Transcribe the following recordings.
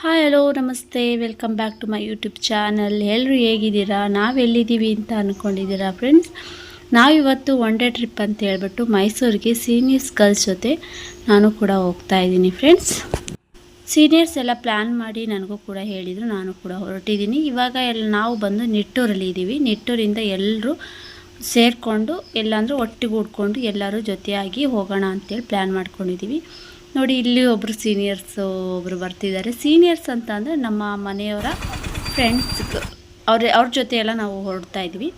Hi hello ನಮಸ್ತೆ welcome back to my YouTube channel ಎಲ್ಲರೂ ಹೇಗಿದ್ದೀರಾ? ನಾವು ಎಲ್ಲಿದ್ದೀವಿ ಅಂತ ಅಂದ್ಕೊಂಡಿದ್ದೀರಾ ಫ್ರೆಂಡ್ಸ್ ನಾವಿವತ್ತು ಒನ್ ಡೇ ಟ್ರಿಪ್ ಅಂತ ಹೇಳ್ಬಿಟ್ಟು ಮೈಸೂರಿಗೆ ಸೀನಿಯರ್ಸ್ ಗರ್ಲ್ಸ್ ಜೊತೆ ನಾನು ಕೂಡ ಹೋಗ್ತಾ ಇದ್ದೀನಿ ಫ್ರೆಂಡ್ಸ್ ಸೀನಿಯರ್ಸ್ ಎಲ್ಲ ಪ್ಲ್ಯಾನ್ ಮಾಡಿ ನನಗೂ ಕೂಡ ಹೇಳಿದರು, ನಾನು ಕೂಡ ಹೊರಟಿದ್ದೀನಿ. ಇವಾಗ ಎಲ್ಲ ನಾವು ಬಂದು ನಿಟ್ಟೂರಲ್ಲಿ ಇದ್ದೀವಿ. ನಿಟ್ಟೂರಿಂದ ಎಲ್ಲರೂ ಸೇರಿಕೊಂಡು, ಎಲ್ಲಾಂದರೂ ಒಟ್ಟಿಗೆ ಉಡ್ಕೊಂಡು ಎಲ್ಲರೂ ಜೊತೆಯಾಗಿ ಹೋಗೋಣ ಅಂತೇಳಿ ಪ್ಲ್ಯಾನ್ ಮಾಡ್ಕೊಂಡಿದ್ದೀವಿ. ನೋಡಿ, ಇಲ್ಲಿ ಒಬ್ಬರು ಸೀನಿಯರ್ಸು ಒಬ್ಬರು ಬರ್ತಿದ್ದಾರೆ. ಸೀನಿಯರ್ಸ್ ಅಂತ ಅಂದರೆ ನಮ್ಮ ಮನೆಯವರ ಫ್ರೆಂಡ್ಸ್ ಅವ್ರ ಅವ್ರ ಜೊತೆ ಎಲ್ಲ ನಾವು ಹೊರಡ್ತಾ ಇದ್ವಿ.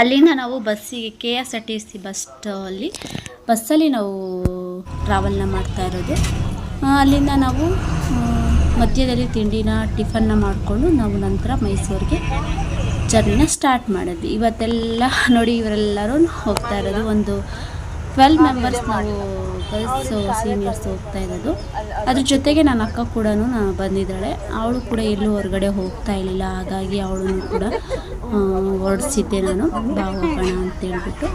ಅಲ್ಲಿಂದ ನಾವು ಬಸ್ಸಿಗೆ K S R T C bus ಅಲ್ಲಿ ಬಸ್ಸಲ್ಲಿ ನಾವು ಟ್ರಾವೆಲ್ನ ಮಾಡ್ತಾ ಇರೋದು. ಅಲ್ಲಿಂದ ನಾವು ಮಧ್ಯದಲ್ಲಿ ತಿಂಡಿನ ಟಿಫನ್ನ ಮಾಡಿಕೊಂಡು ನಾವು ನಂತರ ಮೈಸೂರಿಗೆ ಜರ್ನಿನ ಸ್ಟಾರ್ಟ್ ಮಾಡಿದ್ವಿ. ಇವತ್ತೆಲ್ಲ ನೋಡಿ, ಇವರೆಲ್ಲರೂ ಹೋಗ್ತಾ ಇರೋದು. ಒಂದು ಟ್ವೆಲ್ ಮೆಂಬರ್ಸ್ ನಾವು ಗರ್ಲ್ಸ್ ಸೀನಿಯರ್ಸ್ ಹೋಗ್ತಾ ಇರೋದು. ಅದ್ರ ಜೊತೆಗೆ ನನ್ನ ಅಕ್ಕ ಕೂಡ ಬಂದಿದ್ದಾಳೆ. ಅವಳು ಕೂಡ ಎಲ್ಲೂ ಹೊರಗಡೆ ಹೋಗ್ತಾ ಇರಲಿಲ್ಲ. ಹಾಗಾಗಿ ಅವಳನ್ನು ಕೂಡ ಹೊರಡಿಸಿದ್ದೆ ನಾನು. ಬಾ ಹೋಗೋಣ ಅಂತ ಹೇಳ್ಬಿಟ್ಟು.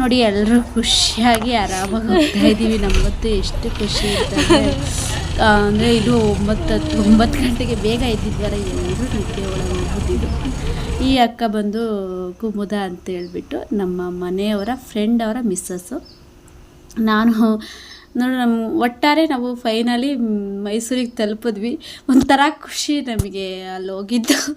ನೋಡಿ, ಎಲ್ಲರೂ ಖುಷಿಯಾಗಿ ಆರಾಮಾಗಿ ಹೋಗ್ತಾ ಇದ್ದೀವಿ. ನಮಗಂತೂ ಎಷ್ಟು ಖುಷಿ ಇರ್ತದೆ. ಅಂದರೆ ಇದು ಒಂಬತ್ತು ಒಂಬತ್ತು ಗಂಟೆಗೆ ಬೇಗ ಇದ್ದಿದ್ದಾರೆ ಎಲ್ಲರೂ ನಿದ್ದೆ ಒಳಗೆ ಹೋಗ್ಬಿಟ್ಟಿದ್ದು ಈ ಅಕ್ಕ ಬಂದು, ಕುಮುದ ಅಂತ ಹೇಳ್ಬಿಟ್ಟು ನಮ್ಮ ಮನೆಯವರ ಫ್ರೆಂಡ್ ಅವರ ಮಿಸ್ಸಸ್ಸು ನಾನು ನೋಡಿ ನಮ್ಮ ಒಟ್ಟಾರೆ ನಾವು ಫೈನಲಿ ಮೈಸೂರಿಗೆ ತಲುಪಿದ್ವಿ. ಒಂಥರ ಖುಷಿ ನಮಗೆ ಅಲ್ಲಿ ಹೋಗಿದ್ದು.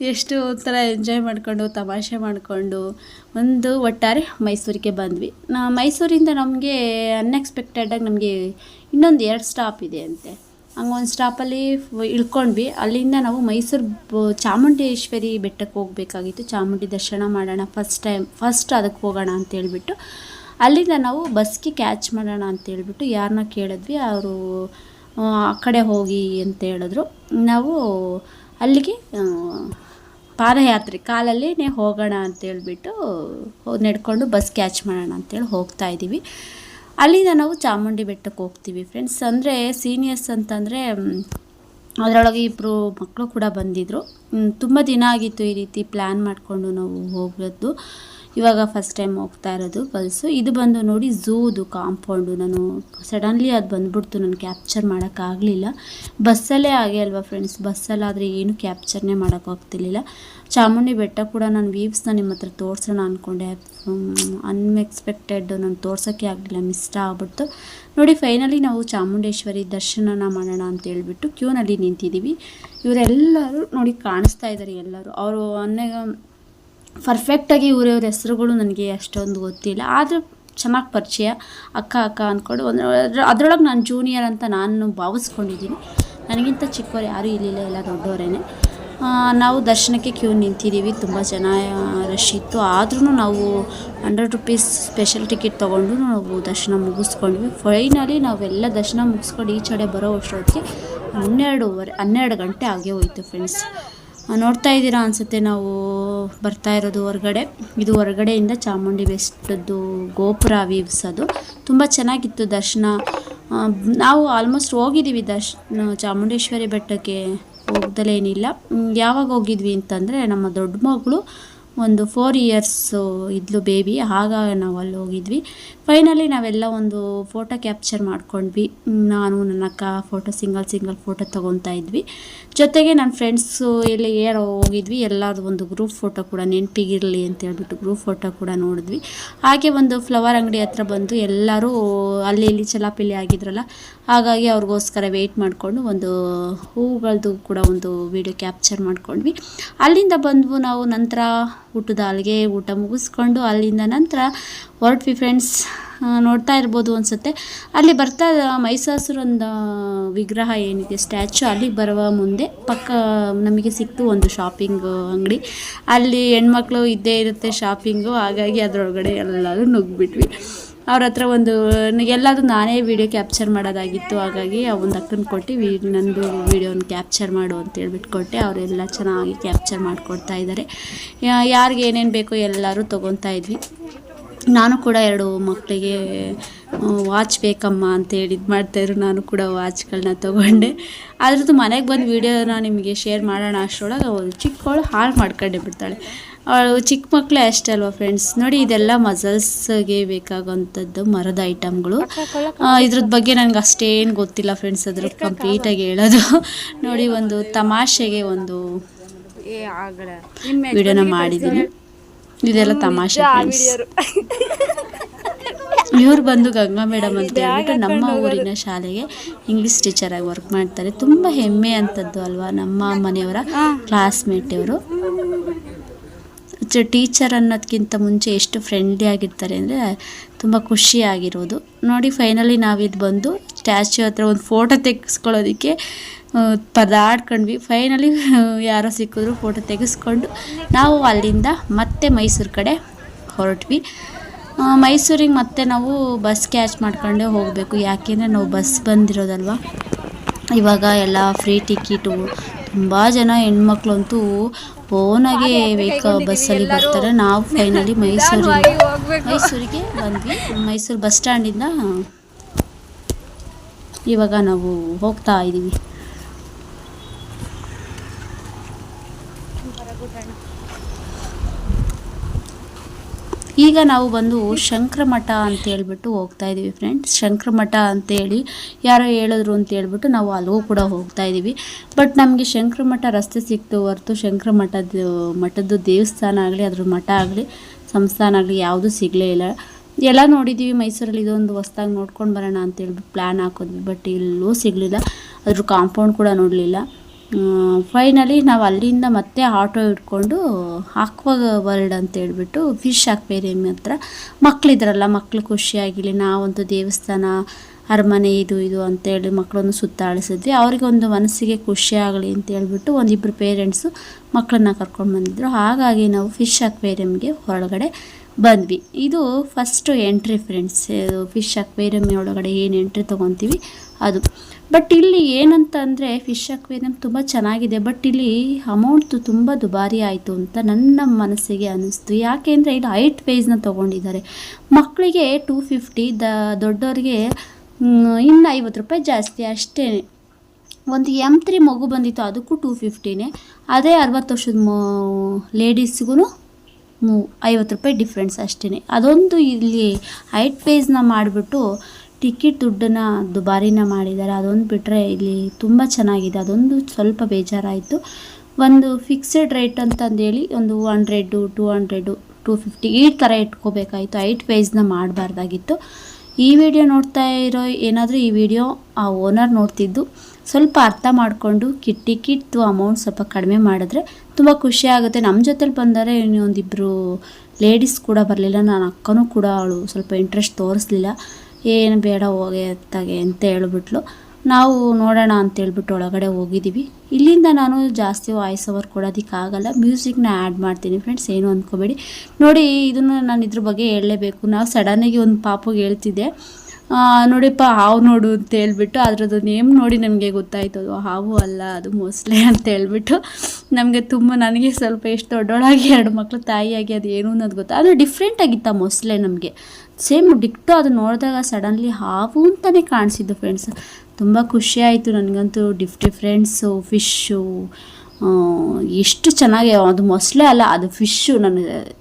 ಎಷ್ಟು ಒಂಥರ ಎಂಜಾಯ್ ಮಾಡಿಕೊಂಡು, ತಮಾಷೆ ಮಾಡಿಕೊಂಡು ಒಂದು ಒಟ್ಟಾರೆ ಮೈಸೂರಿಗೆ ಬಂದ್ವಿ. ನಾ ಮೈಸೂರಿಂದ ನಮಗೆ ಅನ್ಎಕ್ಸ್ಪೆಕ್ಟೆಡಾಗಿ ನಮಗೆ ಇನ್ನೊಂದು ಎರಡು ಸ್ಟಾಪ್ ಇದೆ ಅಂತೆ. ಒಂದು ಸ್ಟಾಪಲ್ಲಿ ಇಳ್ಕೊಂಡ್ವಿ. ಅಲ್ಲಿಂದ ನಾವು ಮೈಸೂರು ಚಾಮುಂಡೇಶ್ವರಿ ಬೆಟ್ಟಕ್ಕೆ ಹೋಗಬೇಕಾಗಿತ್ತು. ಚಾಮುಂಡಿ ದರ್ಶನ ಮಾಡೋಣ ಫಸ್ಟ್ ಟೈಮ್ ಫಸ್ಟ್ ಅದಕ್ಕೆ ಹೋಗೋಣ ಅಂತ ಹೇಳ್ಬಿಟ್ಟು. ಅಲ್ಲಿಂದ ನಾವು ಬಸ್ಗೆ ಕ್ಯಾಚ್ ಮಾಡೋಣ ಅಂತ ಹೇಳ್ಬಿಟ್ಟು ಯಾರನ್ನ ಕೇಳಿದ್ವಿ, ಅವರು, ಆ ಕಡೆ ಹೋಗಿ ಅಂತ ಹೇಳಿದ್ರು. ನಾವು ಅಲ್ಲಿಗೆ ಪಾದಯಾತ್ರೆ ಕಾಲಲ್ಲೇ ಹೋಗೋಣ ಅಂತೇಳ್ಬಿಟ್ಟು ನಡ್ಕೊಂಡು ಬಸ್ ಕ್ಯಾಚ್ ಮಾಡೋಣ ಅಂತೇಳಿ ಹೋಗ್ತಾ ಇದ್ದೀವಿ. ಅಲ್ಲಿಂದ ನಾವು ಚಾಮುಂಡಿ ಬೆಟ್ಟಕ್ಕೆ ಹೋಗ್ತೀವಿ ಫ್ರೆಂಡ್ಸ್ ಅಂದರೆ ಸೀನಿಯರ್ಸ್ ಅಂತಂದರೆ ಅದರೊಳಗೆ ಇಬ್ಬರು ಮಕ್ಕಳು ಕೂಡ ಬಂದಿದ್ದರು ತುಂಬ ದಿನ ಆಗಿತ್ತು ಈ ರೀತಿ ಪ್ಲ್ಯಾನ್ ಮಾಡಿಕೊಂಡು ನಾವು ಹೋಗೋದು ಇವಾಗ ಫಸ್ಟ್ ಟೈಮ್ ಹೋಗ್ತಾ ಇರೋದು ಪಲ್ಸು ಇದು ಬಂದು ನೋಡಿ ಝೂದು ಕಾಂಪೌಂಡು ನಾನು ಸಡನ್ಲಿ ಅದು ಬಂದ್ಬಿಡ್ತು. ನಾನು ಕ್ಯಾಪ್ಚರ್ ಮಾಡೋಕ್ಕಾಗಲಿಲ್ಲ ಬಸ್ಸಲ್ಲೇ ಆಗೇ ಅಲ್ವಾ ಫ್ರೆಂಡ್ಸ್ ಬಸ್ಸಲ್ಲಾದರೆ ಏನು ಕ್ಯಾಪ್ಚರ್ನೇ ಮಾಡೋಕ್ಕಾಗ್ತಿರ್ಲಿಲ್ಲ ಚಾಮುಂಡಿ ಬೆಟ್ಟ ಕೂಡ ನಾನು ವೀವ್ಸ್ನ ನಿಮ್ಮ ಹತ್ರ ತೋರಿಸೋಣ ಅಂದ್ಕೊಂಡೆ ಅನ್ಎಕ್ಸ್ಪೆಕ್ಟೆಡ್ ನಾನು ತೋರ್ಸೋಕ್ಕೆ ಆಗಲಿಲ್ಲ. ಮಿಸ್ ಆಗ್ಬಿಡ್ತು. ನೋಡಿ ಫೈನಲಿ ನಾವು ಚಾಮುಂಡೇಶ್ವರಿ ದರ್ಶನನ ಮಾಡೋಣ ಅಂತ ಹೇಳ್ಬಿಟ್ಟು ಕ್ಯೂನಲ್ಲಿ ನಿಂತಿದ್ದೀವಿ ಇವರೆಲ್ಲರೂ ನೋಡಿ ಕಾಣಿಸ್ತಾ ಇದ್ದಾರೆ ಎಲ್ಲರೂ. ಅವರು ಅನ್ನೆ ಪರ್ಫೆಕ್ಟಾಗಿ ಇವರವ್ರ ಹೆಸರುಗಳು ನನಗೆ ಅಷ್ಟೊಂದು ಗೊತ್ತಿಲ್ಲ. ಆದರೆ ಚೆನ್ನಾಗಿ ಪರಿಚಯ, ಅಕ್ಕ ಅಕ್ಕ ಅಂದ್ಕೊಂಡು ಒಂದು ಅದರೊಳಗೆ ನಾನು ಜೂನಿಯರ್ ಅಂತ ನಾನು ಭಾವಿಸ್ಕೊಂಡಿದ್ದೀನಿ ನನಗಿಂತ ಚಿಕ್ಕವರು ಯಾರೂ ಇರಲಿಲ್ಲ ಎಲ್ಲ ದೊಡ್ಡವರೇನೆ ನಾವು ದರ್ಶನಕ್ಕೆ ಕ್ಯೂ ನಿಂತಿದ್ದೀವಿ ತುಂಬ ಜನ ರಶ್ ಇತ್ತು. ಆದ್ರೂ ನಾವು ಹಂಡ್ರೆಡ್ ರುಪೀಸ್ ಸ್ಪೆಷಲ್ ಟಿಕೆಟ್ ತೊಗೊಂಡು ನಾವು ದರ್ಶನ ಮುಗಿಸ್ಕೊಂಡ್ವಿ. ಫೈನಲಿ ನಾವೆಲ್ಲ ದರ್ಶನ ಮುಗಿಸ್ಕೊಂಡು ಈಚೆ ಕಡೆ ಬರೋ ಅಷ್ಟೊತ್ತಿಗೆ ಹನ್ನೆರಡುವರೆ, ಹನ್ನೆರಡು ಗಂಟೆ ಆಗೇ ಹೋಯ್ತು ಫ್ರೆಂಡ್ಸ್ ನೋಡ್ತಾ ಇದ್ದೀರಾ ಅನಿಸುತ್ತೆ ನಾವು ಬರ್ತಾ ಇರೋದು ಹೊರಗಡೆ. ಇದು ಹೊರಗಡೆಯಿಂದ ಚಾಮುಂಡಿ ಬೆಟ್ಟದ್ದು ಗೋಪುರ ವೀವ್ಸ್ ಅದು. ತುಂಬ ಚೆನ್ನಾಗಿತ್ತು ದರ್ಶನ. ನಾವು ಆಲ್ಮೋಸ್ಟ್ ಹೋಗಿದ್ದೀವಿ ದರ್ಶ್ ಚಾಮುಂಡೇಶ್ವರಿ ಬೆಟ್ಟಕ್ಕೆ ಹೋಗ್ದಲೇ ಏನಿಲ್ಲ ಯಾವಾಗ ಹೋಗಿದ್ವಿ ಅಂತಂದರೆ ನಮ್ಮ ದೊಡ್ಡ ಮಗಳು ಒಂದು ಫೋರ್ ಇಯರ್ಸು ಇದ್ಲು ಬೇಬಿ ಆಗ ನಾವು ಅಲ್ಲಿ ಹೋಗಿದ್ವಿ. ಫೈನಲಿ ನಾವೆಲ್ಲ ಒಂದು ಫೋಟೋ ಕ್ಯಾಪ್ಚರ್ ಮಾಡ್ಕೊಂಡ್ವಿ. ನಾನು, ನನ್ನ ಅಕ್ಕ ಫೋಟೋ ಸಿಂಗಲ್ ಸಿಂಗಲ್ ಫೋಟೋ ತೊಗೊತಾ ಇದ್ವಿ. ಜೊತೆಗೆ ನನ್ನ ಫ್ರೆಂಡ್ಸು ಎಲ್ಲಿ ಏರೋ ಹೋಗಿದ್ವಿ. ಎಲ್ಲರದು ಒಂದು ಗ್ರೂಪ್ ಫೋಟೋ ಕೂಡ ನೆನಪಿಗಿರಲಿ ಅಂತ ಹೇಳ್ಬಿಟ್ಟು ಗ್ರೂಪ್ ಫೋಟೋ ಕೂಡ ನೋಡಿದ್ವಿ. ಹಾಗೆ ಒಂದು ಫ್ಲವರ್ ಅಂಗಡಿ ಹತ್ರ ಬಂದು ಎಲ್ಲರೂ ಅಲ್ಲಿ ಇಲ್ಲಿ ಚಲಾಪಿಲಿ ಆಗಿದ್ರಲ್ಲ ಹಾಗಾಗಿ ಅವ್ರಿಗೋಸ್ಕರ ವೆಯ್ಟ್ ಮಾಡಿಕೊಂಡು ಒಂದು ಹೂಗಳದ್ದು ಕೂಡ ಒಂದು ವಿಡಿಯೋ ಕ್ಯಾಪ್ಚರ್ ಮಾಡ್ಕೊಂಡ್ವಿ. ಅಲ್ಲಿಂದ ಬಂದ್ವು ನಾವು ನಂತರ ಊಟದ ಅಲ್ಲಿಗೆ ಊಟ ಮುಗಿಸ್ಕೊಂಡು ಅಲ್ಲಿಂದ ನಂತರ ಹೊರಟ್ವಿ ಫ್ರೆಂಡ್ಸ್ ನೋಡ್ತಾ ಇರ್ಬೋದು ಅನಿಸುತ್ತೆ. ಅಲ್ಲಿ ಬರ್ತಾ ಮೈಸಾಸುರೊಂದು ವಿಗ್ರಹ ಏನಿದೆ ಸ್ಟ್ಯಾಚು ಅಲ್ಲಿಗೆ ಬರುವ ಮುಂದೆ ಪಕ್ಕ ನಮಗೆ ಸಿಕ್ತು ಒಂದು ಶಾಪಿಂಗ್ ಅಂಗಡಿ. ಅಲ್ಲಿ ಹೆಣ್ಮಕ್ಳು ಇದ್ದೇ ಇರುತ್ತೆ ಶಾಪಿಂಗು ಹಾಗಾಗಿ ಅದರೊಳಗಡೆ ಎಲ್ಲರೂ ನುಗ್ಗಿಬಿಟ್ವಿ ಅವ್ರ ಹತ್ರ ಒಂದು, ಎಲ್ಲಾದರೂ ನಾನೇ ವೀಡಿಯೋ ಕ್ಯಾಪ್ಚರ್ ಮಾಡೋದಾಗಿತ್ತು, ಹಾಗಾಗಿ ಆ ಒಂದು ಅಕ್ಕನ ಕೊಟ್ಟು ವಿ, ನಂದು ವೀಡಿಯೋನ ಕ್ಯಾಪ್ಚರ್ ಮಾಡು ಅಂತ ಹೇಳ್ಬಿಟ್ಟು ಕೊಟ್ಟೆ. ಅವರೆಲ್ಲ ಚೆನ್ನಾಗಿ ಕ್ಯಾಪ್ಚರ್ ಮಾಡಿಕೊಡ್ತಾ ಇದ್ದಾರೆ ಯಾರಿಗೆ ಏನೇನು ಬೇಕೋ ಎಲ್ಲರೂ ತೊಗೊತಾ ಇದ್ವಿ. ನಾನು ಕೂಡ ಎರಡು ಮಕ್ಕಳಿಗೆ ವಾಚ್ ಬೇಕಮ್ಮ ಅಂತ ಹೇಳಿ ಇದು ಮಾಡ್ತಾಯಿದ್ರು ನಾನು ಕೂಡ ವಾಚ್ಗಳನ್ನ ತೊಗೊಂಡೆ. ಅದ್ರದ್ದು ಮನೆಗೆ ಬಂದು ವೀಡಿಯೋನ ನಿಮಗೆ ಶೇರ್ ಮಾಡೋಣ ಅಷ್ಟರೊಳಗೆ ಚಿಕ್ಕವಳು ಹಾಳು ಮಾಡ್ಕೊಂಡೇ ಬಿಡ್ತಾಳೆ. ಅವಳು ಚಿಕ್ಕ ಮಕ್ಕಳೇ ಅಷ್ಟೇ ಅಲ್ವಾ ಫ್ರೆಂಡ್ಸ್ ನೋಡಿ ಇದೆಲ್ಲ ಮಸಲ್ಸ್ಗೆ ಬೇಕಾಗುವಂಥದ್ದು ಮರದ ಐಟಮ್ಗಳು ಇದ್ರದ್ದು ಬಗ್ಗೆ ನನಗೆ ಅಷ್ಟೇನು ಗೊತ್ತಿಲ್ಲ ಫ್ರೆಂಡ್ಸ್ ಅದ್ರ ಕಂಪ್ಲೀಟಾಗಿ ಹೇಳೋದು. ನೋಡಿ ಒಂದು ತಮಾಷೆಗೆ ಒಂದು ವಿಡಿಯೋನ ಮಾಡಿದ್ದೀನಿ. ಇದೆಲ್ಲ ತಮಾಷೆ ಫ್ರೆಂಡ್ಸ್ ಇವ್ರು ಬಂದು ಗಂಗಾ ಮೇಡಮ್ ಅಂತ ಹೇಳ್ಬಿಟ್ಟು ನಮ್ಮ ಊರಿನ ಶಾಲೆಗೆ ಇಂಗ್ಲಿಷ್ ಟೀಚರ್ ಆಗಿ ವರ್ಕ್ ಮಾಡ್ತಾರೆ. ತುಂಬ ಹೆಮ್ಮೆ ಅಂತದ್ದು ಅಲ್ವಾ ನಮ್ಮ ಮನೆಯವರ ಕ್ಲಾಸ್ಮೇಟ್ ಇವರು ಟೀಚರ್ ಅನ್ನೋದಕ್ಕಿಂತ ಮುಂಚೆ ಎಷ್ಟು ಫ್ರೆಂಡ್ಲಿ ಆಗಿರ್ತಾರೆ ಅಂದರೆ ತುಂಬ ಖುಷಿಯಾಗಿರೋದು. ನೋಡಿ ಫೈನಲಿ ನಾವಿದು ಬಂದು ಸ್ಟ್ಯಾಚ್ಯೂ ಹತ್ರ ಒಂದು ಫೋಟೋ ತೆಗೆಸ್ಕೊಳ್ಳೋದಕ್ಕೆ ಪದಾಡ್ಕೊಂಡ್ವಿ. ಫೈನಲಿ ಯಾರೋ ಸಿಕ್ಕಿದ್ರು ಫೋಟೋ ತೆಗೆಸ್ಕೊಂಡು ನಾವು ಅಲ್ಲಿಂದ ಮತ್ತೆ ಮೈಸೂರು ಕಡೆ ಹೊರಟ್ವಿ. ಮೈಸೂರಿಗೆ ಮತ್ತೆ ನಾವು ಬಸ್ ಕ್ಯಾಚ್ ಮಾಡ್ಕೊಂಡೇ ಹೋಗಬೇಕು. ಯಾಕೆಂದರೆ ನಾವು ಬಸ್ ಬಂದಿರೋದಲ್ವ? ಇವಾಗ ಎಲ್ಲ ಫ್ರೀ ಟಿಕೆಟು ತುಂಬ ಜನ ಹೆಣ್ಮಕ್ಳು ಅಂತೂ ಓನಾಗೆ ವೇಕ ಬಸ್ಸಲ್ಲಿ ಬರ್ತಾರೆ. ನಾವು ಫೈನಲಿ ಮೈಸೂರಿಗೆ. ಮೈಸೂರಿಗೆ ಬಂದ್ವಿ. ಮೈಸೂರು ಬಸ್ ಸ್ಟ್ಯಾಂಡಿಂದ ಇವಾಗ ನಾವು ಹೋಗ್ತಾ ಇದ್ದೀವಿ ಈಗ ನಾವು ಬಂದು ಶಂಕ್ರಮಠ ಅಂತ ಹೇಳ್ಬಿಟ್ಟು ಹೋಗ್ತಾ ಇದ್ದೀವಿ ಫ್ರೆಂಡ್ಸ್ ಶಂಕ್ರಮಠ ಅಂತೇಳಿ ಯಾರೋ ಹೇಳಿದ್ರು ಅಂತ ಹೇಳ್ಬಿಟ್ಟು ನಾವು ಅಲ್ಲಿಗೂ ಕೂಡ ಹೋಗ್ತಾ ಇದ್ದೀವಿ ಬಟ್ ನಮಗೆ ಶಂಕ್ರಮಠ ರಸ್ತೆ ಸಿಕ್ತು ಹೊರತು ಶಂಕ್ರಮಠದ, ಮಠದ್ದು ದೇವಸ್ಥಾನ ಆಗಲಿ, ಅದ್ರ ಮಠ ಆಗಲಿ, ಸಂಸ್ಥಾನ ಆಗಲಿ ಯಾವುದೂ ಸಿಗಲೇ ಇಲ್ಲ. ಎಲ್ಲ ನೋಡಿದ್ದೀವಿ ಮೈಸೂರಲ್ಲಿ ಇದೊಂದು ಹೊಸ್ದಾಗಿ ನೋಡ್ಕೊಂಡು ಬರೋಣ ಅಂತ ಹೇಳ್ಬಿಟ್ಟು ಪ್ಲ್ಯಾನ್ ಹಾಕಿದ್ವಿ ಬಟ್ ಇಲ್ಲೂ ಸಿಗಲಿಲ್ಲ. ಅದ್ರ ಕಾಂಪೌಂಡ್ ಕೂಡ ನೋಡಲಿಲ್ಲ. ಫೈನಲಿ ನಾವು ಅಲ್ಲಿಂದ ಮತ್ತೆ ಆಟೋ ಹಿಡ್ಕೊಂಡು ಆಕ್ವಾ ವರ್ಲ್ಡ್ ಅಂತ ಹೇಳ್ಬಿಟ್ಟು ಫಿಶ್ ಅಕ್ವೇರಿಯಂ ಹತ್ರ. ಮಕ್ಕಳಿದ್ರಲ್ಲ ಮಕ್ಕಳು ಖುಷಿಯಾಗಿರಲಿ, ನಾವಂತೂ ದೇವಸ್ಥಾನ, ಅರಮನೆ ಇದು ಇದು ಅಂತೇಳಿ ಮಕ್ಕಳನ್ನು ಸುತ್ತಾಡಿಸಿದ್ವಿ. ಅವರಿಗೆ ಒಂದು ಮನಸ್ಸಿಗೆ ಖುಷಿಯಾಗಲಿ ಅಂತ ಹೇಳ್ಬಿಟ್ಟು ಒಂದಿಬ್ಬರು ಪೇರೆಂಟ್ಸು ಮಕ್ಕಳನ್ನ ಕರ್ಕೊಂಡು ಬಂದಿದ್ರು. ಹಾಗಾಗಿ ನಾವು ಫಿಶ್ ಅಕ್ವೇರಿಯಮ್ಗೆ ಹೊರಗಡೆ ಬಂದ್ವಿ. ಇದು first entry friends fish aquarium ಒಳಗಡೆ ಏನು ಎಂಟ್ರಿ ತೊಗೊತೀವಿ? ಅದು. ಬಟ್ ಇಲ್ಲಿ ಏನಂತ ಅಂದರೆ ಫಿಶ್ ಅಕ್ವೇರಿಯಂ ತುಂಬ ಚೆನ್ನಾಗಿದೆ. ಬಟ್ ಇಲ್ಲಿ ಅಮೌಂಟ್ ತುಂಬ ದುಬಾರಿ ಆಯಿತು ಅಂತ ನನ್ನ ಮನಸ್ಸಿಗೆ ಅನ್ನಿಸ್ತು. ಯಾಕೆಂದರೆ ಇಲ್ಲಿ ಹೈಟ್ ಪೇಜ್ನ ತೊಗೊಂಡಿದ್ದಾರೆ. ಮಕ್ಕಳಿಗೆ ಟೂ ಫಿಫ್ಟಿ ದ ದೊಡ್ಡವ್ರಿಗೆ ಇನ್ನು ಐವತ್ತು ರೂಪಾಯಿ ಜಾಸ್ತಿ ಅಷ್ಟೇ. ಒಂದು ಎಂ ತ್ರೀ ಮಗು ಬಂದಿತ್ತು, ಅದಕ್ಕೂ ಟೂ ಫಿಫ್ಟಿನೇ ಅದೇ ಅರವತ್ತು ವರ್ಷದ ಮ ಲೇಡೀಸ್ಗೂ ಐವತ್ತು ರೂಪಾಯಿ ಡಿಫ್ರೆನ್ಸ್ ಅಷ್ಟೇ ಅದೊಂದು ಇಲ್ಲಿ ಹೈಟ್ ಪೇಜ್ನ ಮಾಡಿಬಿಟ್ಟು ಟಿಕೆಟ್ ದುಡ್ಡನ್ನು ದುಬಾರಿನ ಮಾಡಿದ್ದಾರೆ. ಅದೊಂದು ಬಿಟ್ಟರೆ ಇಲ್ಲಿ ತುಂಬ ಚೆನ್ನಾಗಿದೆ. ಅದೊಂದು ಸ್ವಲ್ಪ ಬೇಜಾರಾಯಿತು. ಒಂದು ಫಿಕ್ಸೆಡ್ ರೇಟ್ ಅಂತಂದೇಳಿ ಒಂದು hundred two hundred two fifty ಈ ಥರ ಇಟ್ಕೋಬೇಕಾಯಿತು. ಐಟ್ ವೈಸ್ನ ಮಾಡಬಾರ್ದಾಗಿತ್ತು. ಈ ವಿಡಿಯೋ ನೋಡ್ತಾ ಇರೋ ಏನಾದರೂ ಈ ವಿಡಿಯೋ ಆ ಓನರ್ ನೋಡ್ತಿದ್ದು, ಸ್ವಲ್ಪ ಅರ್ಥ ಮಾಡಿಕೊಂಡು ಕಿಟ್ ಟಿಕೆಟ್ದು ಅಮೌಂಟ್ ಸ್ವಲ್ಪ ಕಡಿಮೆ ಮಾಡಿದ್ರೆ ತುಂಬ ಖುಷಿ ಆಗುತ್ತೆ. ನಮ್ಮ ಜೊತೆಲಿ ಬಂದರೆ ಇನ್ನೊಂದಿಬ್ಬರು ಲೇಡೀಸ್ ಕೂಡ ಬರಲಿಲ್ಲ. ನನ್ನ ಅಕ್ಕನೂ ಕೂಡ ಅವಳು ಸ್ವಲ್ಪ ಇಂಟ್ರೆಸ್ಟ್ ತೋರಿಸ್ಲಿಲ್ಲ. ಏನು ಬೇಡ ಹೋಗಿ ಅತ್ತಾಗೆ ಅಂತ ಹೇಳ್ಬಿಟ್ಲು. ನಾವು ನೋಡೋಣ ಅಂತ ಹೇಳ್ಬಿಟ್ಟು ಒಳಗಡೆ ಹೋಗಿದ್ದೀವಿ. ಇಲ್ಲಿಂದ ನಾನು ಜಾಸ್ತಿ ವಾಯ್ಸ್ ಓವರ್ ಕೊಡೋದಕ್ಕಾಗಲ್ಲ ಮ್ಯೂಸಿಕ್ನ ಆ್ಯಡ್ ಮಾಡ್ತೀನಿ ಫ್ರೆಂಡ್ಸ್ ಏನು ಅಂದ್ಕೋಬೇಡಿ ನೋಡಿ, ಇದನ್ನು ನಾನು ಇದ್ರ ಬಗ್ಗೆ ಹೇಳಲೇಬೇಕು. ನಾವು ಸಡನ್ನಾಗಿ ಒಂದು ಪಾಪಗೆ ಹೇಳ್ತಿದ್ದೆ. ನೋಡಿಪ್ಪ, ಹಾವು ನೋಡು ಅಂತ ಹೇಳ್ಬಿಟ್ಟು, ಅದರದ್ದು ನೇಮ್ ನೋಡಿ ನಮಗೆ ಗೊತ್ತಾಯ್ತು. ಅದು ಹಾವು ಅಲ್ಲ, ಅದು ಮೊಸಳೆ ಅಂತ ಹೇಳ್ಬಿಟ್ಟು. ನಮಗೆ ತುಂಬ, ನನಗೆ ಸ್ವಲ್ಪ ಎಷ್ಟು ದೊಡ್ಡೊಳಾಗಿ, ಎರಡು ಮಕ್ಕಳು ತಾಯಿಯಾಗಿ ಅದು ಏನು ಅನ್ನೋದು ಗೊತ್ತಾ ಅದು ಡಿಫ್ರೆಂಟ್ ಆಗಿತ್ತು ಆ ಮೊಸಳೆ ನಮಗೆ. ಸೇಮ್ ಡಿಕ್ಟು ಅದು ನೋಡಿದಾಗ ಸಡನ್ಲಿ ಹಾವು ಅಂತಲೇ ಕಾಣಿಸಿದ್ದು ಫ್ರೆಂಡ್ಸ್ ತುಂಬ ಖುಷಿಯಾಯಿತು ನನಗಂತೂ ಡಿಫ್ ಡಿಫ್ರೆಂಟ್ಸು ಫಿಶ್ಶು ಎಷ್ಟು ಚೆನ್ನಾಗಿ, ಅದು ಮೊಸಳೆ ಅಲ್ಲ, ಅದು ಫಿಶ್ಶು ನಾನು,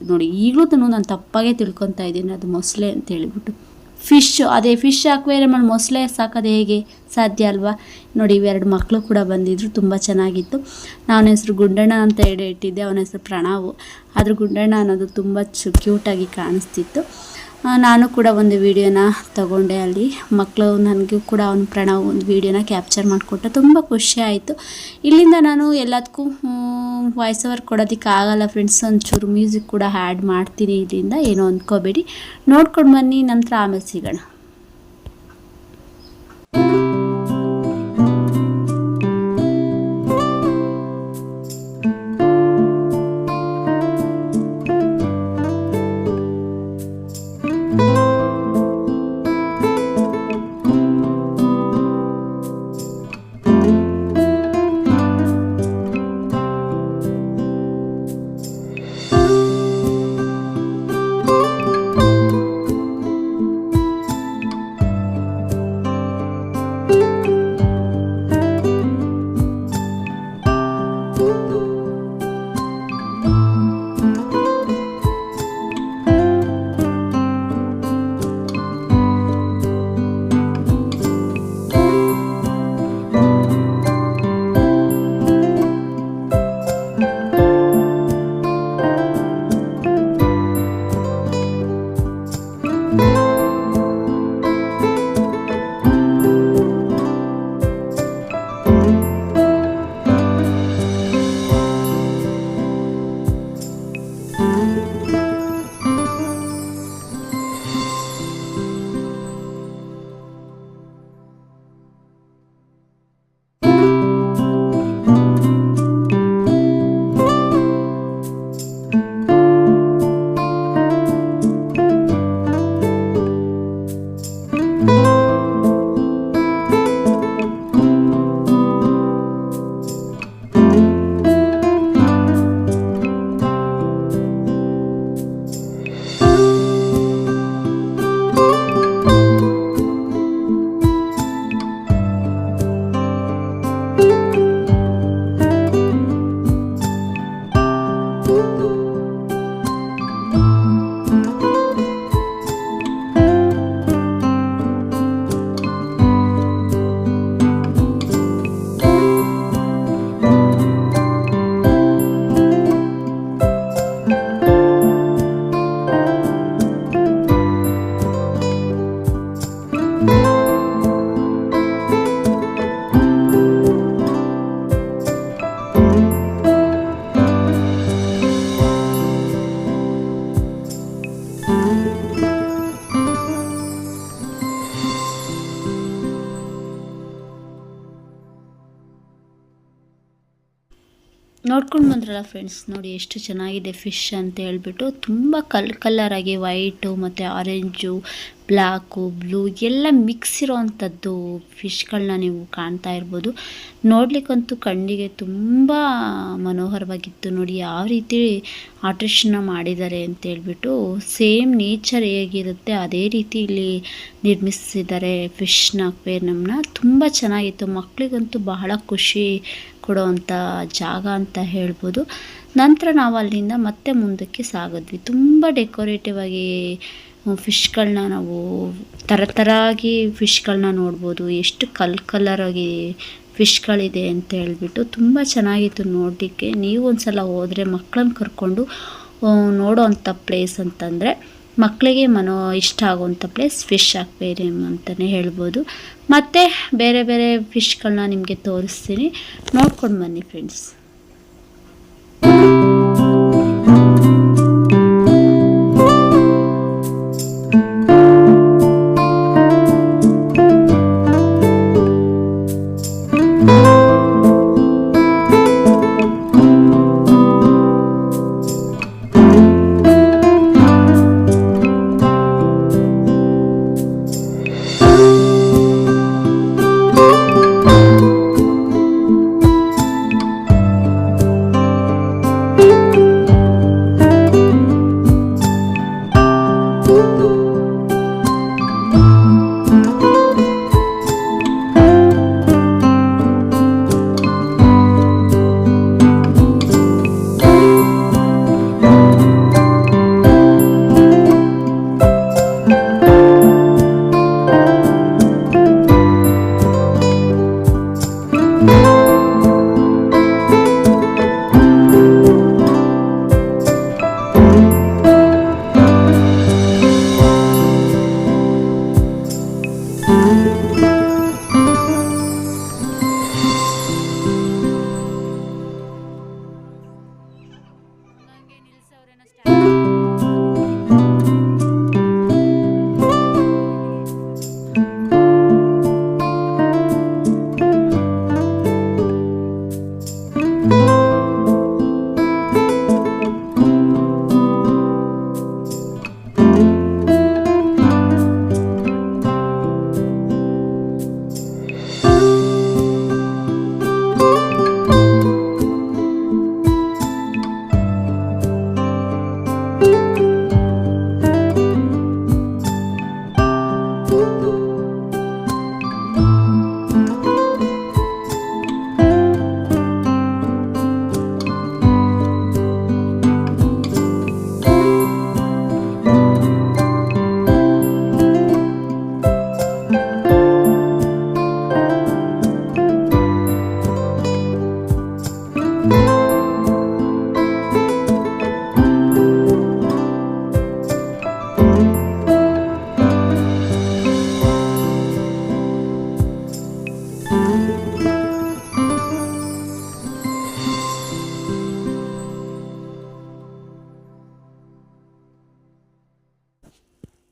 ನೋಡಿ ಈಗಲೂ ನಾನು ತಪ್ಪಾಗೆ ತಿಳ್ಕೊತಾ ಇದ್ದೀನಿ, ಅದು ಮೊಸಳೆ ಅಂತ ಹೇಳಿಬಿಟ್ಟು. ಫಿಶ್ ಅದೇ ಫಿಶ್ ಅಕ್ವೇರಿಯಮಲ್ಲಿ ಮೊಸಳೆ ಸಾಕೋದು ಹೇಗೆ ಸಾಧ್ಯ ಅಲ್ವಾ? ನೋಡಿ ಇವೆರಡು ಮಕ್ಕಳು ಕೂಡ ಬಂದಿದ್ರು, ತುಂಬ ಚೆನ್ನಾಗಿತ್ತು. ನಾನು ಹೆಸರು ಗುಂಡಣ್ಣ ಅಂತ ಹೇಳಿ ಇಟ್ಟಿದ್ದೆ, ಅವನ ಹೆಸರು ಪ್ರಣಾವು. ಆದರೂ ಗುಂಡಣ್ಣ ಅನ್ನೋದು ತುಂಬ ಚು ಕ್ಯೂಟಾಗಿ ಕಾಣಿಸ್ತಿತ್ತು. ನಾನು ಕೂಡ ಒಂದು ವೀಡಿಯೋನ ತಗೊಂಡೆ ಅಲ್ಲಿ. ಮಕ್ಕಳು ನನಗೂ ಕೂಡ ಅವನ ಪ್ರಣವ್ ಒಂದು ವೀಡಿಯೋನ ಕ್ಯಾಪ್ಚರ್ ಮಾಡಿಕೊಟ್ಟ ತುಂಬ ಖುಷಿ ಆಯಿತು. ಇಲ್ಲಿಂದ ನಾನು ಎಲ್ಲದಕ್ಕೂ ವಾಯ್ಸ್ ಓವರ್ ಕೊಡೋದಕ್ಕೆ ಆಗಲ್ಲ ಫ್ರೆಂಡ್ಸ್ ಒಂಚೂರು ಮ್ಯೂಸಿಕ್ ಕೂಡ ಆ್ಯಡ್ ಮಾಡ್ತೀನಿ ಇಲ್ಲಿಂದ. ಏನೋ ಅಂದ್ಕೋಬೇಡಿ ನೋಡ್ಕೊಂಡು ಬನ್ನಿ. ನಂತರ ಆಮೇಲೆ ಸಿಗೋಣ. Música ಫ್ರೆಂಡ್ಸ್ ನೋಡಿ ಎಷ್ಟು ಚೆನ್ನಾಗಿದೆ ಫಿಶ್ ಅಂತ ಹೇಳ್ಬಿಟ್ಟು ತುಂಬ ಕಲ್ ಕಲ್ಲರಾಗಿ ವೈಟು ಮತ್ತು ಆರೆಂಜು ಬ್ಲ್ಯಾಕು ಬ್ಲೂ ಎಲ್ಲ ಮಿಕ್ಸ್ ಇರೋವಂಥದ್ದು ಫಿಶ್ಗಳನ್ನ ನೀವು ಕಾಣ್ತಾ ಇರ್ಬೋದು. ನೋಡ್ಲಿಕ್ಕಂತೂ ಕಣ್ಣಿಗೆ ತುಂಬ ಮನೋಹರವಾಗಿತ್ತು. ನೋಡಿ ಯಾವ ರೀತಿ ಆರ್ಟಿಸ್ಟ್ನ ಮಾಡಿದ್ದಾರೆ ಅಂತ ಹೇಳ್ಬಿಟ್ಟು ಸೇಮ್ ನೇಚರ್ ಹೇಗಿರುತ್ತೆ ಅದೇ ರೀತಿ ಇಲ್ಲಿ ನಿರ್ಮಿಸಿದ್ದಾರೆ ಫಿಶ್ನ ಅಕ್ವೇರಿಯಮ್ನ ತುಂಬ ಚೆನ್ನಾಗಿತ್ತು. ಮಕ್ಕಳಿಗಂತೂ ಬಹಳ ಖುಷಿ ಕೊಡುವಂಥ ಜಾಗ ಅಂತ ಹೇಳ್ಬೋದು. ನಂತರ ನಾವು ಅಲ್ಲಿಂದ ಮತ್ತೆ ಮುಂದಕ್ಕೆ ಸಾಗಿದ್ವಿ. ತುಂಬ ಡೆಕೋರೇಟಿವ್ ಆಗಿ ಫಿಶ್ಗಳನ್ನ ನಾವು ಥರ ಥರಾಗಿ ಫಿಶ್ಗಳನ್ನ ನೋಡ್ಬೋದು. ಎಷ್ಟು ಕಲ್ ಕಲರಾಗಿ ಫಿಶ್ಗಳಿದೆ ಅಂತ ಹೇಳ್ಬಿಟ್ಟು ತುಂಬ ಚೆನ್ನಾಗಿತ್ತು ನೋಡಲಿಕ್ಕೆ. ನೀವು ಒಂದ್ಸಲ ಹೋದರೆ ಮಕ್ಕಳನ್ನ ಕರ್ಕೊಂಡು ನೋಡೋ ಅಂಥ ಪ್ಲೇಸ್ ಅಂತಂದರೆ ಮಕ್ಕಳಿಗೆ ಮನೋ ಇಷ್ಟ ಆಗುವಂಥ ಪ್ಲೇಸ್ ಫಿಶ್ ಅಕ್ವೇರಿಯಂ ಅಂತಲೇ ಹೇಳ್ಬೋದು. ಮತ್ತು ಬೇರೆ ಬೇರೆ ಫಿಶ್ಗಳನ್ನ ನಿಮಗೆ ತೋರಿಸ್ತೀನಿ. ನೋಡ್ಕೊಂಡು ಬನ್ನಿ ಫ್ರೆಂಡ್ಸ್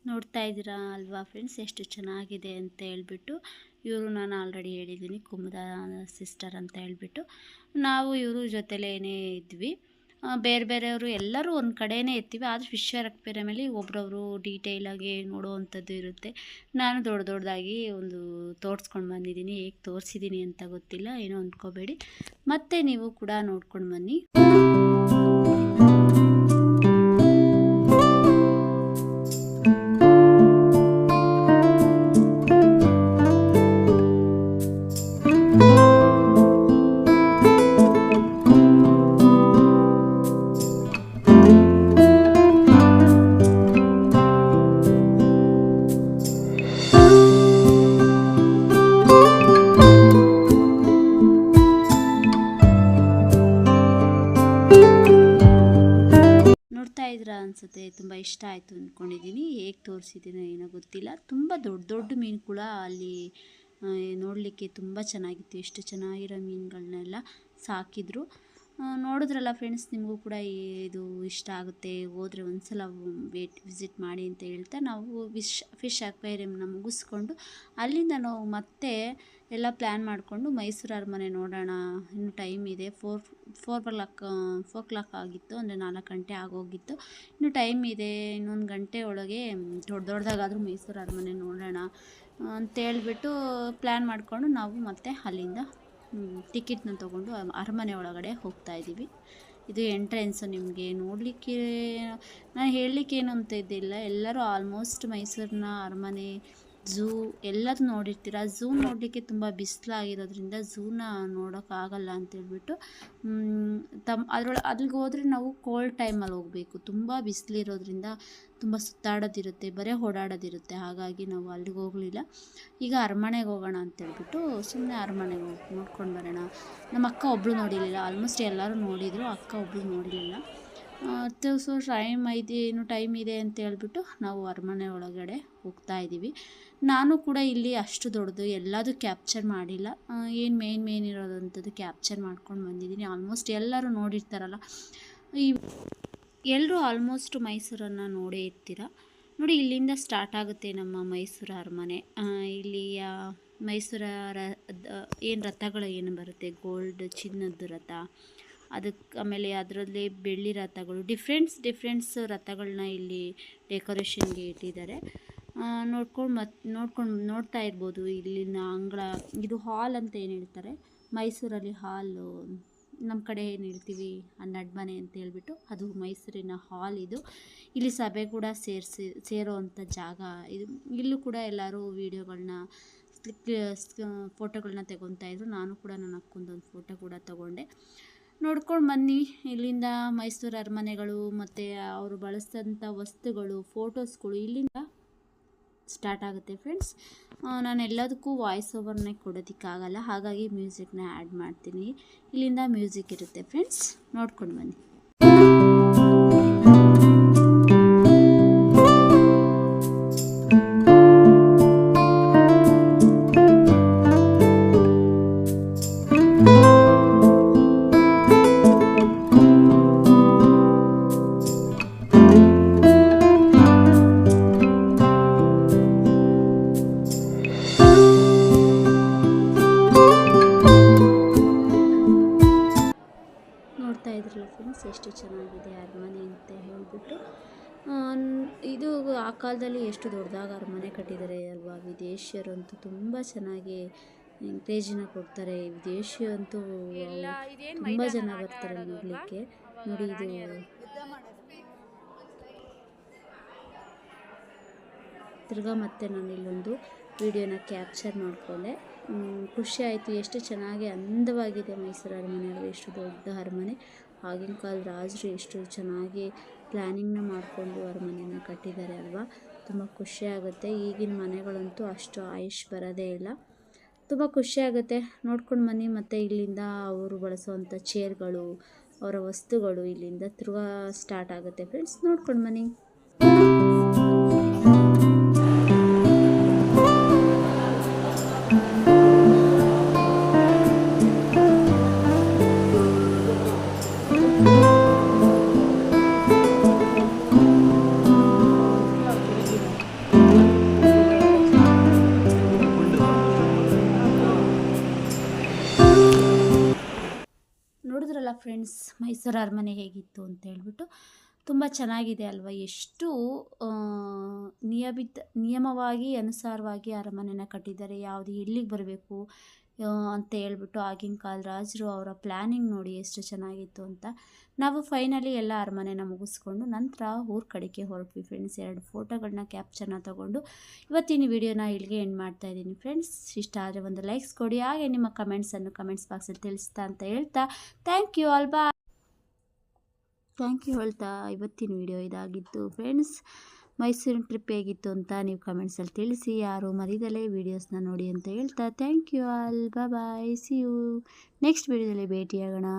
ನೋಡ್ತಾ ಇದ್ದೀರಾ ಅಲ್ವಾ ಫ್ರೆಂಡ್ಸ್ ಎಷ್ಟು ಚೆನ್ನಾಗಿದೆ ಅಂತ ಹೇಳ್ಬಿಟ್ಟು, ಇವರು ನಾನು ಆಲ್ರೆಡಿ ಹೇಳಿದ್ದೀನಿ ಕುಮುದ ಸಿಸ್ಟರ್ ಅಂತ ಹೇಳ್ಬಿಟ್ಟು. ನಾವು ಇವರು ಜೊತೆಲೇನೇ ಇದ್ವಿ. ಬೇರೆ ಬೇರೆಯವರು ಎಲ್ಲರೂ ಒಂದು ಕಡೆಯೇ ಇರ್ತೀವಿ, ಆದರೆ ವಿಶ್ವ ಬೇರೆ ಮೇಲೆ ಒಬ್ರೊಬ್ರು ಡೀಟೇಲಾಗಿ ನೋಡುವಂಥದ್ದು ಇರುತ್ತೆ. ನಾನು ದೊಡ್ಡ ದೊಡ್ಡದಾಗಿ ಒಂದು ತೋರಿಸ್ಕೊಂಡು ಬಂದಿದ್ದೀನಿ. ಹೇಗೆ ತೋರಿಸಿದ್ದೀನಿ ಅಂತ ಗೊತ್ತಿಲ್ಲ, ಏನೋ ಅಂದ್ಕೋಬೇಡಿ ಮತ್ತೆ ನೀವು ಕೂಡ ನೋಡ್ಕೊಂಡು ಬನ್ನಿ. ಇಷ್ಟ ಆಯಿತು ಅಂದ್ಕೊಂಡಿದ್ದೀನಿ ಹೇಗೆ ತೋರಿಸಿದ್ದೀನೋ ಏನೋ ಗೊತ್ತಿಲ್ಲ. ತುಂಬ ದೊಡ್ಡ ದೊಡ್ಡ ಮೀನು ಕೂಡ ಅಲ್ಲಿ ನೋಡಲಿಕ್ಕೆ ತುಂಬ ಚೆನ್ನಾಗಿತ್ತು. ಎಷ್ಟು ಚೆನ್ನಾಗಿರೋ ಮೀನುಗಳನ್ನೆಲ್ಲ ಸಾಕಿದ್ರು. ನೋಡಿದ್ರಲ್ಲ ಫ್ರೆಂಡ್ಸ್ ನಿಮಗೂ ಕೂಡ ಇದು ಇಷ್ಟ ಆಗುತ್ತೆ. ಹೋದರೆ ಒಂದ್ಸಲ ವೇಟ್ ವಿಸಿಟ್ ಮಾಡಿ ಅಂತ ಹೇಳ್ತಾ ನಾವು ವಿಶ್ ಫಿಶ್ ಅಕ್ವೇರಿಯಮ್ನ ಮುಗಿಸ್ಕೊಂಡು ಅಲ್ಲಿಂದ ನಾವು ಮತ್ತೆ ಎಲ್ಲ ಪ್ಲ್ಯಾನ್ ಮಾಡಿಕೊಂಡು ಮೈಸೂರು ಅರಮನೆ ನೋಡೋಣ. ಇನ್ನು ಟೈಮ್ ಇದೆ. Four four o'clock four o'clock ಆಗಿತ್ತು. ಅಂದರೆ ನಾಲ್ಕು ಗಂಟೆ ಆಗೋಗಿತ್ತು. ಇನ್ನು ಟೈಮ್ ಇದೆ. ಇನ್ನೊಂದು ಗಂಟೆ ಒಳಗೆ ದೊಡ್ಡ ದೊಡ್ಡದಾಗಾದರೂ ಮೈಸೂರು ಅರಮನೆ ನೋಡೋಣ. ಅಂತೇಳ್ಬಿಟ್ಟು ಪ್ಲ್ಯಾನ್ ಮಾಡಿಕೊಂಡು ನಾವು ಮತ್ತೆ ಅಲ್ಲಿಂದ ಟಿಕೆಟ್ನ ತೊಗೊಂಡು ಅರಮನೆ ಒಳಗಡೆ ಹೋಗ್ತಾ ಇದ್ದೀವಿ. ಇದು ಎಂಟ್ರೆನ್ಸು ನಿಮಗೆ ನೋಡಲಿಕ್ಕೆ, ನಾನು ಹೇಳಲಿಕ್ಕೆ ಏನು ಅಂತ ಇದ್ದಿಲ್ಲ. ಎಲ್ಲರೂ ಆಲ್ಮೋಸ್ಟ್ ಮೈಸೂರಿನ ಅರಮನೆ ಝೂ ಎಲ್ಲರೂ ನೋಡಿರ್ತೀರ? ಝೂ ನೋಡಲಿಕ್ಕೆ ತುಂಬ ಬಿಸಿಲಾಗಿರೋದ್ರಿಂದ ಝೂನ ನೋಡೋಕ್ಕಾಗಲ್ಲ ಅಂತೇಳ್ಬಿಟ್ಟು ತಮ್ಮ ಅದರೊಳಗೆ ಅಲ್ಲಿಗೆ ಹೋದರೆ ನಾವು ಕೋಲ್ಡ್ ಟೈಮಲ್ಲಿ ಹೋಗಬೇಕು. ತುಂಬ ಬಿಸಿಲಿರೋದ್ರಿಂದ ತುಂಬ ಸುತ್ತಾಡೋದಿರುತ್ತೆ, ಬರೀ ಓಡಾಡೋದಿರುತ್ತೆ. ಹಾಗಾಗಿ ನಾವು ಅಲ್ಲಿಗೆ ಹೋಗಲಿಲ್ಲ. ಈಗ ಅರಮನೆಗೆ ಹೋಗೋಣ ಅಂತೇಳ್ಬಿಟ್ಟು ಸುಮ್ಮನೆ ಅರಮನೆಗೆ ಹೋಗಿ, ನೋಡ್ಕೊಂಡು ಬರೋಣ. ನಮ್ಮ ಅಕ್ಕ ಒಬ್ಬಳು ನೋಡಿರಲಿಲ್ಲ. ಆಲ್ಮೋಸ್ಟ್ ಎಲ್ಲರೂ ನೋಡಿದರು, ಅಕ್ಕ ಒಬ್ಬಳು ನೋಡಿರಲಿಲ್ಲ. ಮತ್ತು ಸೊ ಟೈಮ್ ಐತಿ ಏನು ಟೈಮ್ ಇದೆ ಅಂತ ಹೇಳ್ಬಿಟ್ಟು ನಾವು ಅರಮನೆ ಒಳಗಡೆ ಹೋಗ್ತಾ ಇದ್ದೀವಿ. ನಾನು ಕೂಡ ಇಲ್ಲಿ ಅಷ್ಟು ದೊಡ್ಡದು, ಎಲ್ಲದು ಕ್ಯಾಪ್ಚರ್ ಮಾಡಿಲ್ಲ. ಏನು ಮೇನ್ ಮೇನ್ ಇರೋದಂಥದ್ದು ಕ್ಯಾಪ್ಚರ್ ಮಾಡ್ಕೊಂಡು ಬಂದಿದ್ದೀನಿ. ಆಲ್ಮೋಸ್ಟ್ ಎಲ್ಲರೂ ನೋಡಿರ್ತಾರಲ್ಲ. ಈ ಎಲ್ಲರೂ ಆಲ್ಮೋಸ್ಟ್ ಮೈಸೂರನ್ನು ನೋಡೇ ಇರ್ತೀರ. ನೋಡಿ, ಇಲ್ಲಿಂದ ಸ್ಟಾರ್ಟ್ ಆಗುತ್ತೆ ನಮ್ಮ ಮೈಸೂರು ಅರಮನೆ. ಇಲ್ಲಿಯ ಮೈಸೂರ ಏನು ರಥಗಳು ಏನು ಬರುತ್ತೆ? ಗೋಲ್ಡ್ ಚಿನ್ನದ ರಥ ಅದಕ್ಕೆ ಆಮೇಲೆ ಅದರಲ್ಲಿ ಬೆಳ್ಳಿ ರಥಗಳು ಡಿಫ್ರೆಂಟ್ಸ್ ಡಿಫ್ರೆಂಟ್ಸ್ ರಥಗಳನ್ನ ಇಲ್ಲಿ ಡೆಕೋರೇಷನ್ಗೆ ಇಟ್ಟಿದ್ದಾರೆ. ನೋಡ್ಕೊಂಡು ಮತ್ತು ನೋಡ್ಕೊಂಡು ನೋಡ್ತಾ ಇರ್ಬೋದು ಇಲ್ಲಿನ ಅಂಗಳ, ಇದು ಹಾಲ್ ಅಂತ ಏನು ಹೇಳ್ತಾರೆ? ಮೈಸೂರಲ್ಲಿ ಹಾಲು ನಮ್ಮ ಕಡೆ ಏನು ಹೇಳ್ತೀವಿ? ಆ ನಡ್ಮನೆ ಅಂತ ಹೇಳ್ಬಿಟ್ಟು ಅದು ಮೈಸೂರಿನ ಹಾಲ್ ಇದು. ಇಲ್ಲಿ ಸಭೆ ಕೂಡ ಸೇರಿಸಿ ಸೇರೋ ಅಂಥ ಜಾಗ ಇದು. ಇಲ್ಲೂ ಕೂಡ ಎಲ್ಲರೂ ವೀಡಿಯೋಗಳನ್ನ ಫೋಟೋಗಳನ್ನ ತೆಗೊತಾ ಇದ್ರು. ನಾನು ಕೂಡ ನನ್ನ ಅಕ್ಕಂದೊಂದು ಫೋಟೋ ಕೂಡ ತಗೊಂಡೆ. ನೋಡ್ಕೊಂಡು ಬನ್ನಿ. ಇಲ್ಲಿಂದ ಮೈಸೂರು ಅರಮನೆಗಳು ಮತ್ತು ಅವರು ಬಳಸಿದಂಥ ವಸ್ತುಗಳು, ಫೋಟೋಸ್ಗಳು ಇಲ್ಲಿಂದ ಸ್ಟಾರ್ಟ್ ಆಗುತ್ತೆ ಫ್ರೆಂಡ್ಸ್. ನಾನು ಎಲ್ಲದಕ್ಕೂ ವಾಯ್ಸ್ ಓವರ್ನೇ ಕೊಡೋದಕ್ಕಾಗಲ್ಲ. ಹಾಗಾಗಿ ಮ್ಯೂಸಿಕ್ನ ಆ್ಯಡ್ ಮಾಡ್ತೀನಿ. ಇಲ್ಲಿಂದ ಮ್ಯೂಸಿಕ್ ಇರುತ್ತೆ ಫ್ರೆಂಡ್ಸ್. ನೋಡ್ಕೊಂಡು ಬನ್ನಿ. ಇದು ಆ ಕಾಲದಲ್ಲಿ ಎಷ್ಟು ದೊಡ್ಡದಾಗಿ ಅರಮನೆ ಕಟ್ಟಿದ್ದಾರೆ ಅಲ್ವಾ? ವಿದೇಶಿಯರಂತೂ ತುಂಬ ಚೆನ್ನಾಗಿ ಉತ್ತೇಜನ ಕೊಡ್ತಾರೆ. ವಿದೇಶಿಯಂತೂ ತುಂಬ ಜನ ಬರ್ತಾರೆ ನೋಡಲಿಕ್ಕೆ. ನೋಡಿ ಇದು ತಿರ್ಗಾ ಮತ್ತೆ ನಾನು ಇಲ್ಲೊಂದು ವಿಡಿಯೋನ ಕ್ಯಾಪ್ಚರ್ ಮಾಡಿಕೊಂಡೆ ಖುಷಿ ಆಯಿತು. ಎಷ್ಟು ಚೆನ್ನಾಗಿ ಅಂದವಾಗಿದೆ ಮೈಸೂರು ಅರಮನೆ ಎಷ್ಟು ದೊಡ್ಡ ಅರಮನೆ. ಆಗಿನ ಕಾಲದ ರಾಜರು ಎಷ್ಟು ಚೆನ್ನಾಗಿ ಪ್ಲ್ಯಾನಿಂಗ್ನ ಮಾಡಿಕೊಂಡು ಅರಮನೆನ ಕಟ್ಟಿದ್ದಾರೆ ಅಲ್ವಾ? ತುಂಬ ಖುಷಿ ಆಗುತ್ತೆ. ಈಗಿನ ಮನೆಗಳಂತೂ ಅಷ್ಟು ಆಯುಷ್ ಬರೋದೇ ಇಲ್ಲ. ತುಂಬ ಖುಷಿ ಆಗುತ್ತೆ. ನೋಡ್ಕೊಂಡು ಬನ್ನಿ. ಮತ್ತು ಇಲ್ಲಿಂದ ಅವರು ಬಳಸುವಂಥ ಚೇರ್ಗಳು ಅವರ ವಸ್ತುಗಳು ಇಲ್ಲಿಂದ ತಿರುಗಾ ಸ್ಟಾರ್ಟ್ ಆಗುತ್ತೆ ಫ್ರೆಂಡ್ಸ್ ನೋಡ್ಕೊಂಡು ಬನ್ನಿ. ಫ್ರೆಂಡ್ಸ್ ಮೈಸೂರು ಅರಮನೆ ಹೇಗಿತ್ತು ಅಂತ ಹೇಳ್ಬಿಟ್ಟು ತುಂಬ ಚೆನ್ನಾಗಿದೆ ಅಲ್ವಾ? ಎಷ್ಟು ನಿಯಮಿತ, ನಿಯಮವಾಗಿ, ಅನುಸಾರವಾಗಿ ಅರಮನೆನ ಕಟ್ಟಿದ್ದಾರೆ. ಯಾವುದು ಎಲ್ಲಿಗೆ ಬರಬೇಕು ಅಂತ ಹೇಳ್ಬಿಟ್ಟು ಆಗಿನ ಕಾಲ ರಾಜರು ಅವರ ಪ್ಲ್ಯಾನಿಂಗ್ ನೋಡಿ ಎಷ್ಟು ಚೆನ್ನಾಗಿತ್ತು ಅಂತ. ನಾವು ಫೈನಲಿ ಎಲ್ಲ ಅರಮನೆನ ಮುಗಿಸ್ಕೊಂಡು ನಂತರ ಊರ ಕಡೆಗೆ ಹೊರಟ್ವಿ ಫ್ರೆಂಡ್ಸ್. ಎರಡು ಫೋಟೋಗಳನ್ನ ಕ್ಯಾಪ್ಚರ್ನ ತಗೊಂಡು ಇವತ್ತಿನ ವಿಡಿಯೋನ ಇಲ್ಲಿಗೆ ಎಂಡ್ ಮಾಡ್ತಾ ಇದ್ದೀನಿ ಫ್ರೆಂಡ್ಸ್. ಇಷ್ಟ ಆದರೆ ಒಂದು ಲೈಕ್ಸ್ ಕೊಡಿ. ಹಾಗೆ ನಿಮ್ಮ ಕಮೆಂಟ್ಸನ್ನು ಕಮೆಂಟ್ಸ್ ಬಾಕ್ಸಲ್ಲಿ ತಿಳಿಸ್ತಾ ಅಂತ ಹೇಳ್ತಾ ಥ್ಯಾಂಕ್ ಯು ಆಲ್. ಬಾ ಥ್ಯಾಂಕ್ ಯು ಹೇಳ್ತಾ ಇವತ್ತಿನ ವಿಡಿಯೋ ಇದಾಗಿತ್ತು. ಫ್ರೆಂಡ್ಸ್, ಮೈಸೂರಿನ ಟ್ರಿಪ್ ಹೇಗಿತ್ತು ಅಂತ ನೀವು ಕಮೆಂಟ್ಸಲ್ಲಿ ತಿಳಿಸಿ. ಯಾರು ಮರಿದಲೇ ವೀಡಿಯೋಸ್ನ ನೋಡಿ ಅಂತ ಹೇಳ್ತಾ thank you all. Bye see you next ವಿಡಿಯೋದಲ್ಲಿ ಭೇಟಿಯಾಗೋಣ.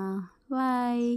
ಬಾಯ್